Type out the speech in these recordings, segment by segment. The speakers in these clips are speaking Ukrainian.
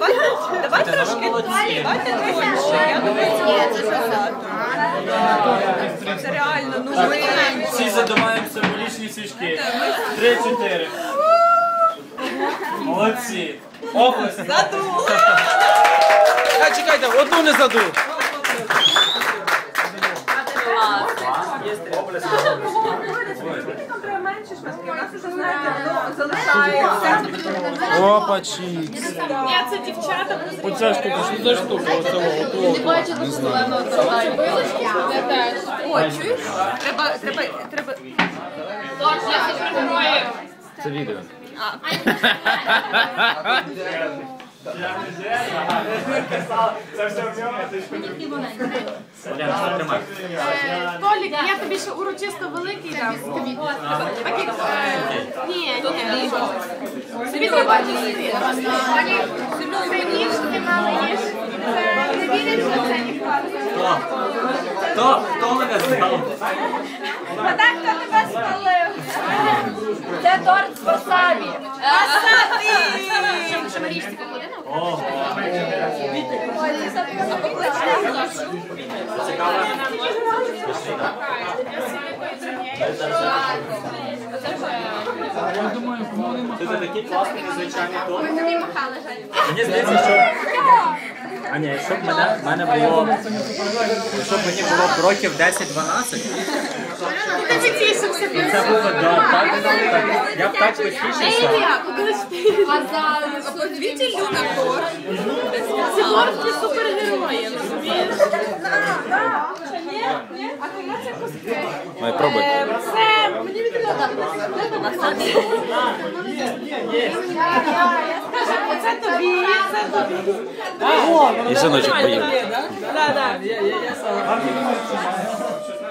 Давайте, давайте трошки, давайте тоньше. Я думаю, це це багато. Це реально, ну ми... Всі задуваємо символічні свічки. Три-чотири. Молодці. Область. Задули. А, чекайте, одну не заду. Опачі. Ні, це дівчата. Оця штука, що за штука? Оцього. Не бачу до зеленого. О, чуєш? Треба, треба, треба... Я супергерої. Це відео. Толік, я тобі ще урочисто великий дам. Так як... е, ні. Собі не бачиш собі. Це ніжки мали ніж. Не вірять, що це ніхто. Хто? Хто мене знав? А так хто тебе спалив? Це торт з васабі. Васабі! Що Марічці поклади на Це такий класний незвичайний тон. Тобі махали, жаль. Мені здається, що. А ні, щоб мене, мене було. Щоб мені було б років 10-12, Ти це було б да, так, так, я б так потішився. Як? Коли ж ти? А зараз? Двіті люна торт. Це торт для супергероїв, розумієш? Ой, пробуй. Це тобі, це тобі. І синочок поїв.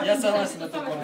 Я согласен на такому.